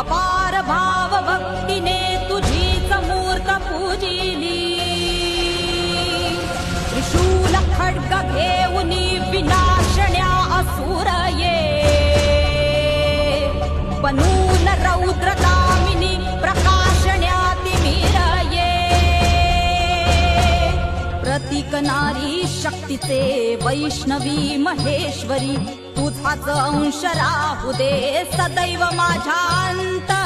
अपार भाव भक्तीने तुझीच मूर्त पूजिली. त्रिशूल खड्ग घेऊन विनाशण्या असुर ये बनून रौद्रतामिनी प्रकाशण्या तिमिर ये प्रतिकनारी शक्तीचे वैष्णवी महेश्वरी तुझाच अंश राहू दे सदैव माझ्या अंतरी